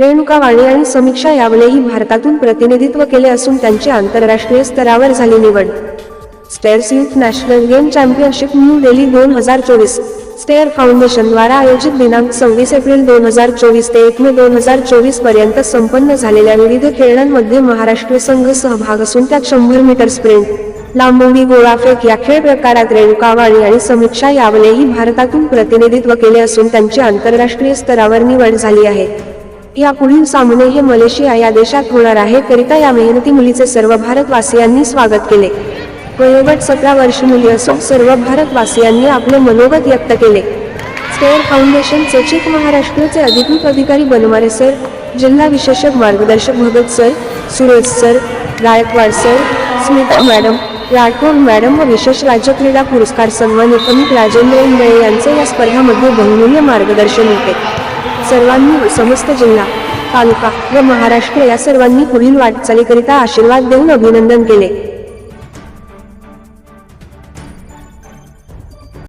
रेणुका वाणी आणि समीक्षा यावलेही भारतातून प्रतिनिधित्व केले असून त्यांची आंतरराष्ट्रीय स्तरावर झाली निवड. Stairs youth national game championship new Delhi दोन हजार चोवीस. स्टेअर फाउंडेशनद्वारा आयोजित दिनांक सव्वीस एप्रिल दोन हजार चोवीस ते एक मे दोन हजार चोवीसपर्यंत संपन्न झालेल्या विविध खेळांमध्ये महाराष्ट्र संघ सहभाग असून त्यात शंभर मीटर स्प्रिंट लांबोडी गोळाफेक या खेळ प्रकारात रेणुका वाणी आणि समीक्षा यावलेही भारतातून प्रतिनिधित्व केले असून त्यांची आंतरराष्ट्रीय स्तरावर निवड झाली आहे. या पुढील सामने हे मलेशिया या देशात होणार आहे. करिता या मेहनती मुलीचे सर्व भारतवासियांनी स्वागत केले. वयोगट सतरा वर्ष मुली असून सर्व भारतवासियांनी आपले मनोगत व्यक्त केले. स्टेअर फाउंडेशनचे सचिव महाराष्ट्राचे अधिकृत अधिकारी बनवारे सर जिल्हा विशेषक मार्गदर्शक Bhagat sir Suresh sir Gaikwad sir Smita madam Rathod madam व विशेष राज्य क्रीडा पुरस्कार सन्मानित अमित राजेंद्र इंगळे यांचे या स्पर्धामध्ये बहुमूल्य मार्गदर्शन होते. सर्वांनी समस्त जिल्हा तालुका व महाराष्ट्र या सर्वांनी पुढील वाटचालीकरिता आशीर्वाद देऊन अभिनंदन केले.